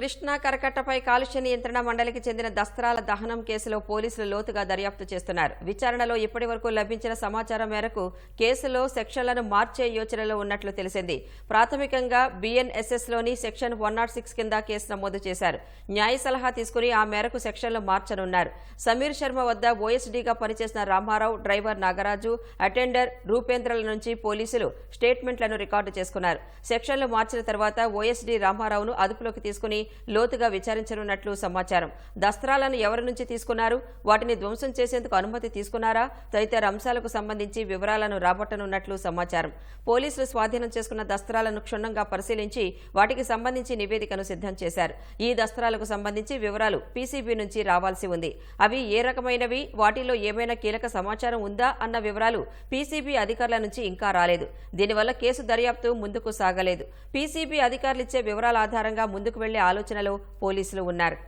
కృష్ణా కరకట్టపై కాలుష్య నియంత్రణ మండలికి చెందిన దస్త్రాల దహనం కేసులో పోలీసులు లోతుగా దర్యాప్తు చేస్తున్నారు. విచారణలో ఇప్పటి వరకు లభించిన సమాచారం మేరకు కేసులో సెక్షన్లను మార్చే యోచనలో ఉన్నట్లు తెలిసింది. ప్రాథమికంగా బిఎన్ఎస్ఎస్లోని సెక్షన్ వన్ నాట్ సిక్స్ కింద కేసు నమోదు చేశారు. న్యాయ సలహా తీసుకుని ఆ మేరకు సెక్షన్లు మార్చనున్నారు. సమీర్ శర్మ వద్ద ఓఎస్డీగా పనిచేసిన రామారావు డ్రైవర్ నాగరాజు అటెండర్ రూపేంద్రల నుంచి పోలీసులు స్టేట్మెంట్లను రికార్డు చేసుకున్నారు. సెక్షన్లు మార్చిన తర్వాత ఓఎస్డీ రామారావును అదుపులోకి తీసుకుని లోతుగా విచారించనున్నట్లు సమాచారం. దస్త్రాలను ఎవరి నుంచి తీసుకున్నారు? వాటిని ధ్వంసం చేసేందుకు అనుమతి తీసుకున్నారా? తదితర అంశాలకు సంబంధించి వివరాలను రాబట్టనున్నట్లు సమాచారం. పోలీసులు స్వాధీనం చేసుకున్న దస్త్రాలను క్షుణ్ణంగా పరిశీలించి వాటికి సంబంధించి నివేదికను సిద్ధం చేశారు. ఈ దస్త్రాలకు సంబంధించి వివరాలు పీసీబీ నుంచి రావాల్సి ఉంది. అవి ఏ రకమైనవి? వాటిలో ఏమైనా కీలక సమాచారం ఉందా? అన్న వివరాలు పీసీబీ అధికారుల నుంచి ఇంకా రాలేదు. దీనివల్ల కేసు దర్యాప్తు ముందుకు సాగలేదు. పీసీబీ అధికారులిచ్చే వివరాల ఆధారంగా ముందుకు వెళ్ళే ఆలోచనలో పోలీసులు ఉన్నారు.